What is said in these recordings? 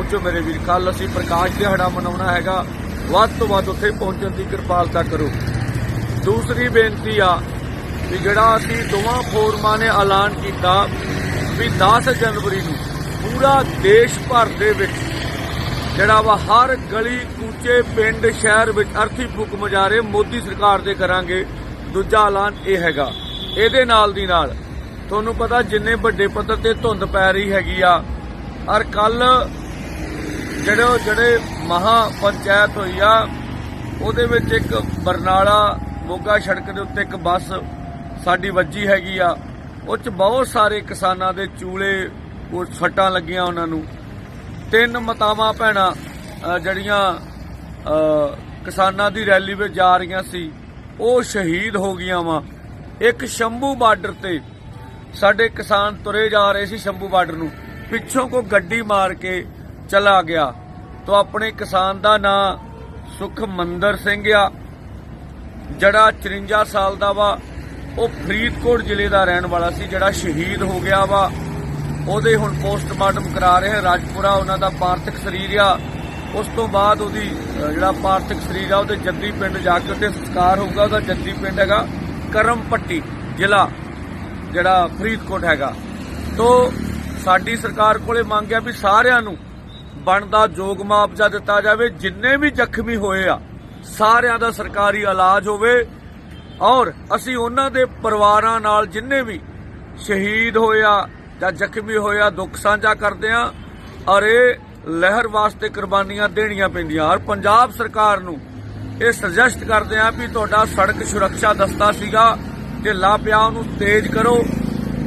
ਪਹੁੰਚੋ ਮੇਰੇ ਵੀਰ। ਕੱਲ ਅਸੀਂ ਪ੍ਰਕਾਸ਼ ਦਿਹਾੜਾ ਮਨਾਉਣਾ ਹੈਗਾ। ਵੱਧ ਤੋਂ ਵੱਧ ਉੱਥੇ ਪਹੁੰਚਣ ਦੀ ਕਿਰਪਾਲਤਾ ਕਰੋ। ਦੂਸਰੀ ਬੇਨਤੀ ਆ ਵੀ ਜਿਹੜਾ ਅਸੀਂ ਦੋਵਾਂ ਫੋਰਮਾਂ ਨੇ ਐਲਾਨ ਕੀਤਾ ਵੀ 10 ਜਨਵਰੀ ਨੂੰ ਪੂਰਾ ਦੇਸ਼ ਭਰ ਦੇ ਵਿੱਚ ਜਿਹੜਾ ਵਾ ਹਰ ਗਲੀ, ਕੂਚੇ, ਪਿੰਡ, ਸ਼ਹਿਰ ਵਿੱਚ ਅਰਥੀ ਫੂਕ ਮਜਾਰੇ ਮੋਦੀ ਸਰਕਾਰ ਦੇ ਕਰਾਂਗੇ। ਦੂਜਾ ਐਲਾਨ ਇਹ ਹੈਗਾ। ਇਹਦੇ ਨਾਲ ਦੀ ਨਾਲ ਤੁਹਾਨੂੰ ਪਤਾ ਜਿੰਨੇ ਵੱਡੇ ਪੱਧਰ ਤੇ ਧੁੰਦ ਪੈ ਰਹੀ ਹੈਗੀ ਆ। ਔਰ ਕੱਲ ਜਿਹੜੇ ਜਿਹੜੇ ਮਹਾ ਪੰਚਾਇਤ ਹੋਈ ਆ, ਉਹਦੇ ਵਿੱਚ ਇੱਕ ਬਰਨਾਲਾ ਮੋਗਾ ਸੜਕ ਦੇ ਉੱਤੇ ਇੱਕ ਬੱਸ ਸਾਡੀ ਵੱਜੀ ਹੈਗੀ ਆ। ਉਹ ਚ ਬਹੁਤ ਸਾਰੇ ਕਿਸਾਨਾਂ ਦੇ ਚੂਲੇ, ਉਹ ਸੱਟਾਂ ਲੱਗੀਆਂ ਉਹਨਾਂ ਨੂੰ। ਤਿੰਨ ਮਤਾਵਾਂ ਭੈਣਾਂ ਜਿਹੜੀਆਂ ਕਿਸਾਨਾਂ ਦੀ ਰੈਲੀ ਵਿੱਚ ਜਾ ਰਹੀਆਂ ਸੀ, ਉਹ ਸ਼ਹੀਦ ਹੋ ਗਈਆਂ ਵਾ। ਇੱਕ ਸ਼ੰਭੂ ਬਾਰਡਰ ਤੇ ਸਾਡੇ ਕਿਸਾਨ ਤੁਰੇ ਜਾ ਰਹੇ ਸੀ ਸ਼ੰਭੂ ਬਾਰਡਰ ਨੂੰ। ਪਿੱਛੋਂ ਕੋ ਗੱਡੀ ਮਾਰ ਕੇ ਚਲਾ ਗਿਆ। ਤੋਂ ਆਪਣੇ ਕਿਸਾਨ ਦਾ ਨਾਂ ਸੁਖਮੰਦਰ ਸਿੰਘ ਆ, ਜਿਹੜਾ 54 ਸਾਲ ਦਾ ਵਾ, ਉਹ ਫਰੀਦਕੋਟ ਜ਼ਿਲ੍ਹੇ ਦਾ ਰਹਿਣ ਵਾਲਾ ਸੀ, ਜਿਹੜਾ ਸ਼ਹੀਦ ਹੋ ਗਿਆ ਵਾ। ਉਹਦੇ ਹੁਣ ਪੋਸਟਮਾਰਟਮ ਕਰਾ ਰਹੇ ਰਾਜਪੁਰਾ ਉਹਨਾਂ ਦਾ ਪਾਰਥਿਕ ਸਰੀਰ ਆ। ਉਸ ਤੋਂ ਬਾਅਦ ਉਹਦੀ ਜਿਹੜਾ ਪਾਰਥਿਕ ਸਰੀਰ ਆ, ਉਹਦੇ ਜੱਦੀ ਪਿੰਡ ਜਾ ਕੇ ਉੱਥੇ ਸੰਸਕਾਰ ਹੋਊਗਾ। ਉਹਦਾ ਜੱਦੀ ਪਿੰਡ ਹੈਗਾ ਕਰਮਪੱਟੀ ਜ਼ਿਲ੍ਹਾ, ਜਿਹੜਾ ਫਰੀਦਕੋਟ ਹੈਗਾ। ਤੋਂ ਸਾਡੀ ਸਰਕਾਰ ਕੋਲੇ ਮੰਗਿਆ ਵੀ ਸਾਰਿਆਂ ਨੂੰ ਬਣਦਾ ਜੋਗ ਮੁਆਵਜ਼ਾ ਦਿੱਤਾ ਜਾਵੇ, ਜਿੰਨੇ ਵੀ ਜ਼ਖਮੀ ਹੋਏ ਆ, ਸਾਰਿਆਂ ਦਾ ਸਰਕਾਰੀ ਇਲਾਜ ਹੋਵੇ। ਔਰ ਅਸੀਂ ਉਹਨਾਂ ਦੇ ਪਰਿਵਾਰਾਂ ਨਾਲ ਜਿੰਨੇ ਵੀ ਸ਼ਹੀਦ ਹੋਇਆ ਜਾਂ ਜ਼ਖਮੀ ਹੋਇਆ ਦੁੱਖ ਸਾਂਝਾ ਕਰਦੇ ਆ, ਔਰ ਇਹ ਲਹਿਰ ਵਾਸਤੇ ਕੁਰਬਾਨੀਆਂ ਦੇਣੀਆਂ ਪੈਂਦੀਆਂ। ਔਰ ਪੰਜਾਬ ਸਰਕਾਰ ਨੂੰ ਇਹ ਸੁਜੈਸਟ ਕਰਦੇ ਆ ਵੀ ਤੁਹਾਡਾ ਸੜਕ ਸੁਰੱਖਿਆ ਦਸਤਾ ਸੀਗਾ ਢਿੱਲਾ ਪਿਆ ਉਹਨੂੰ ਤੇਜ਼ ਕਰੋ।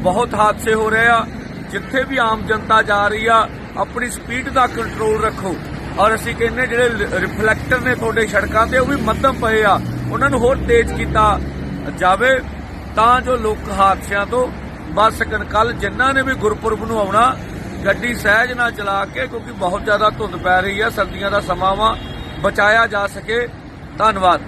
ਬਹੁਤ ਹਾਦਸੇ ਹੋ ਰਹੇ ਆ। ਜਿੱਥੇ ਵੀ ਆਮ ਜਨਤਾ ਜਾ ਰਹੀ ਆ, ਆਪਣੀ ਸਪੀਡ ਦਾ ਕੰਟਰੋਲ ਰੱਖੋ। ਔਰ ਅਸੀਂ ਕਹਿੰਦੇ ਜਿਹੜੇ ਰਿਫਲੈਕਟਰ ਨੇ ਤੁਹਾਡੇ ਸੜਕਾਂ ਤੇ, ਉਹ ਵੀ ਮੱਧਮ ਪਏ ਆ। ਉਹਨਾਂ ਨੂੰ ਹੋਰ ਤੇਜ਼ ਕੀਤਾ ਜਾਵੇ, ਤਾਂ ਜੋ ਲੋਕ ਹਾਦਸਿਆਂ ਤੋਂ ਬਚ ਸਕਣ। ਕੱਲ ਜਿਨ੍ਹਾਂ ਨੇ ਵੀ ਗੁਰਪੁਰਬ ਨੂੰ ਆਉਣਾ, ਗੱਡੀ ਸਹਿਜ ਨਾਲ ਚਲਾ ਕੇ, ਕਿਉਂਕਿ ਬਹੁਤ ਜ਼ਿਆਦਾ ਧੁੰਦ ਪੈ ਰਹੀ ਆ, ਸਰਦੀਆਂ ਦਾ ਸਮਾਂ ਵਾ, ਬਚਾਇਆ ਜਾ ਸਕੇ। ਧੰਨਵਾਦ।